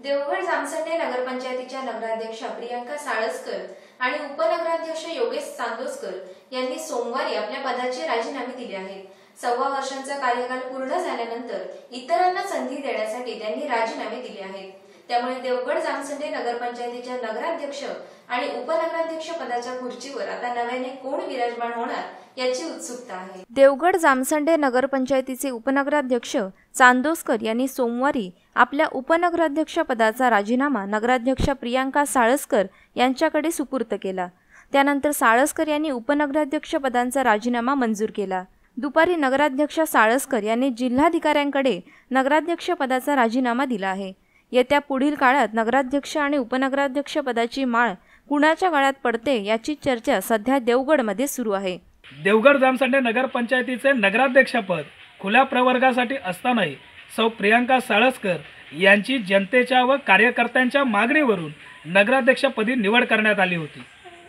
देवगड जामसंडे नगरपंचायतीच्या नगराध्यक्षा प्रियांका साळसकर आणि उपनगराध्यक्ष योगेश चांदोसकर यांनी सोमवारी आपल्या पदाचे राजीनामे दिले आहेत. सव्वा वर्षांचा कार्यकाल पूर्ण झाल्यानंतर इतरांना संधी देण्यासाठी त्यांनी राजीनामे दिले आहेत. त्यामुळे देवगड जामसंडे नगरपंचायतीच्या नगराध्यक्ष आणि उपनगराध्यक्ष पदाच्या खुर्चीवर आता नव्याने कोण विराजमान होणार याची उत्सुकता आहे. देवगड जामसंडे नगरपंचायतीचे उपनगराध्यक्ष चांदोसकर यांनी सोमवारी आपल्या उपनगराध्यक्ष पदाचा राजीनामा नगराध्यक्ष प्रियांका साळसकर यांच्याकडे सुपूर्त केला. त्यानंतर साळसकर यांनी उपनगराध्यक्ष पदांचा राजीनामा मंजूर केला. दुपारी नगराध्यक्ष साळसकर यांनी जिल्हाधिकाऱ्यांकडे नगराध्यक्ष पदाचा राजीनामा दिला आहे. येत्या पुढील काळात नगराध्यक्ष आणि उपनगराध्यक्ष पदाची माळ कुणाच्या गळ्यात पडते याची चर्चा सध्या देवगडमध्ये सुरू आहे. देवगड जामसंडे नगरपंचायतीचे नगराध्यक्षपद खुल्या प्रवर्गासाठी असतानाही सौ प्रियांका साळसकर यांची जनतेच्या व कार्यकर्त्यांच्या मागणीवरून नगराध्यक्षपदी निवड करण्यात आली होती.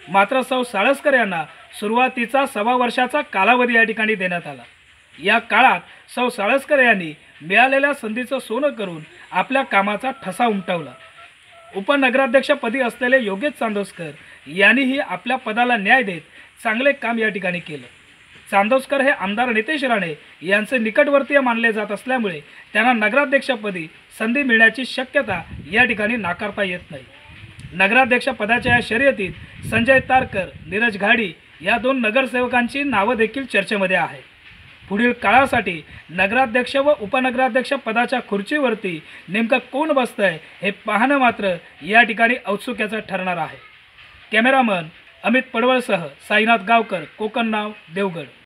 मात्र सौ साळसकर यांना सुरुवातीचा सव्वा वर्षाचा कालावधी या ठिकाणी देण्यात आला. या काळात सौ साळसकर यांनी मिळालेल्या संधीचं सोनं करून आपल्या कामाचा ठसा उमटवला. उपनगराध्यक्षपदी असलेले योगेश चांदोसकर यांनीही आपल्या पदाला न्याय देत चांगले काम या ठिकाणी केलं. चांदोसकर हे आमदार नितेश राणे यांचे निकटवर्तीय मानले जात असल्यामुळे त्यांना नगराध्यक्षपदी संधी मिळण्याची शक्यता या ठिकाणी नाकारता येत नाही. नगराध्यक्ष पदाच्या या शर्यतीत संजय तारकर नीरज घाडी या दोन नगरसेवकांची नावं देखील चर्चेमध्ये आहेत. पुढील काळासाठी नगराध्यक्ष व उपनगराध्यक्ष पदाच्या खुर्चीवरती नेमकं कोण बसतंय हे पाहणं मात्र या ठिकाणी औत्सुक्याचं ठरणार आहे. कॅमेरामन अमित पडवळसह साईनाथ गावकर कोकण नाव देवगड.